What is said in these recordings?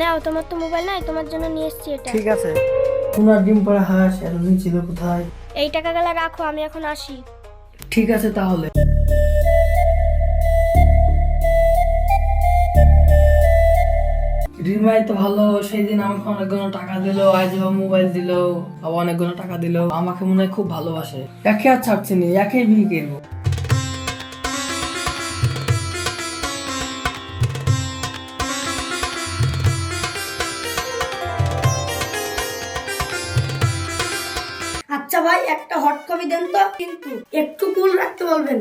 নাও তোমার তো মোবাইল নাই তোমার জন্য নিয়ে এসেছি এটা। ঠিক আছে। তোমার ডিম পড়া হাঁস এতদিন ছিল কোথায়? এই টাকাগুলো রাখো আমি এখন আসি। ঠিক আছে তাহলে। রিমাই তো ভালো সেই দিন আমাকে অনেকগুলো টাকা দিলো আজ মোবাইল দিল আবার অনেকগুলো টাকা দিল আমাকে মনে হয় খুব ভালোবাসে। একে আর ছাড়ছি না একেই বিয়ে করব। আচ্ছা ভাই একটা হট কফি দেন তো। কিন্তু একটু কুল রাখতে বলবেন।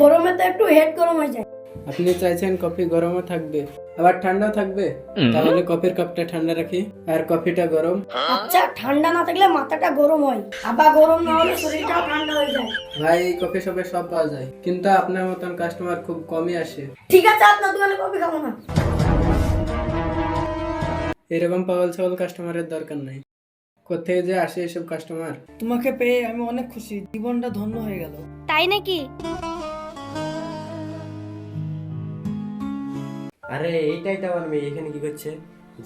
গরমে তো একটু হেড গরম হয়ে যায়। আপনি চাইছেন কফি গরমও থাকবে আবার ঠান্ডাও থাকবে? তাহলে কফির কাপটা ঠান্ডা রাখি আর কফিটা গরম। আচ্ছা ঠান্ডা না থাকলে মাথাটা গরম হয়। আবার গরম না হলে শরীরটাও ঠান্ডা হয়ে যায়। ভাই এই কফি শপে সব পাওয়া যায় কিন্তু আপনার মতন কাস্টমার খুব কমই আসে। ঠিক আছে আপনার দোকানে কফি খাব না। এরকম পাগল ছাগল কাস্টমারের দরকার নাই। কোথেকে যে আসে এসব কাস্টমার তোমাকে পেয়ে আমি অনেক খুশি জীবনটা ধন্য হয়ে গেল। তাই নাকি? আরে এইটাই তো আমার মেয়ে এখানে কি করছে?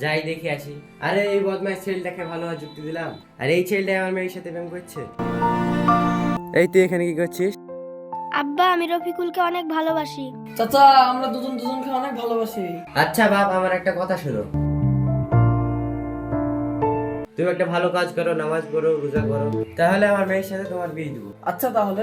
যাই দেখে আসি। আরে এই বদমাইশ ছেলেটাকে ভালো আর যুক্তি দিলাম। আর এই ছেলেটাই আমার মেয়ের সাথে প্রেম করছে। এই তুই এখানে কি করছিস? আব্বা আমি রফিকুলকে অনেক ভালোবাসি। চাচা আমরা দুজন দুজনকে অনেক ভালোবাসি। আচ্ছা বাপ আমার একটা কথা শোনো। তুমি একটা ভালো কাজ করো নামাজ পড়ো রোজা করো। তাহলে আমার মেয়ের সাথে তোমার বিয়ে দেবো। আচ্ছা তাহলে?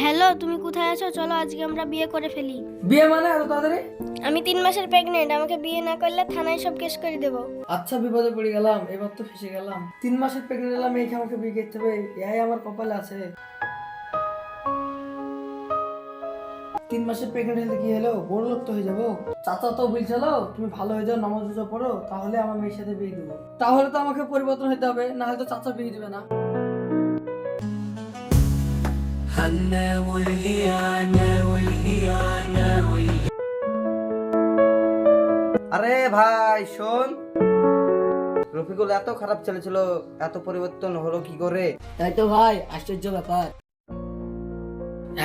হ্যালো তুমি কোথায় আছো? চলো আজকে আমরা বিয়ে করে ফেলি। বিয়ে মানে এত তাড়াতাড়ি? আমি তিন মাসের প্রেগনেন্ট আমাকে বিয়ে না করলে থানায় সব কেস করে দেবো। আচ্ছা বিপদে পড়ে গেলাম এবার তো ফেসে গেলাম। তিন মাসের প্রেগনেন্ট হলাম এই আমাকে বিয়ে করতে হবে? এই আমার কপালে আছে। তিন মাসের প্রেগনেন্ট হলে কি হলো? বড় লোক তো হয়ে যাব। চাচা তো বলছিল তুমি ভালো হয়ে যাও নামাজ রোজা পড়ো তাহলে আমার মেয়ের সাথে বিয়ে দেবো। তাহলে তো আমাকে পরিবর্তন হতে হবে না হলে তো চাচা বিয়ে দেবে না। আরে ভাই শোন। রফিকুল এত খারাপ চলেছিল এত পরিবর্তন হলো কি করে? তাই তো ভাই আশ্চর্য ব্যাপার।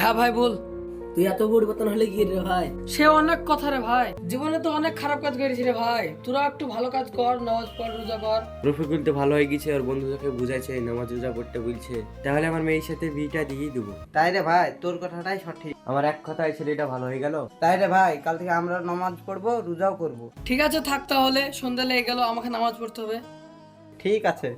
হ্যাঁ ভাই বল। তুই এত পরিবর্তন হলে কি রে ভাই। সে অনেক কথা রে ভাই। জীবনে তো অনেক খারাপ কাজ করেছি রে ভাই। তোরা একটু ভালো কাজ কর নামাজ পড় রোজা কর। রফিকুল তো ভালো হয়ে গেছে আর বন্ধুদেরকে বুঝাইছে নামাজ রোজা করতে বলছে। তাহলে আমার মেয়ের সাথে বিয়েটা দিয়ে দেবো। তাই রে ভাই তোর কথাটাই সঠিক। আমার এক কথায় ছেলেটা ভালো হয়ে গেল? তাই রে ভাই কাল থেকে আমরা নামাজ পড়ব রোজাও করব। ঠিক আছে থাক তাহলে। সন্ধ্যা লেগে গেল আমাকে নামাজ পড়তে হবে। ঠিক আছে।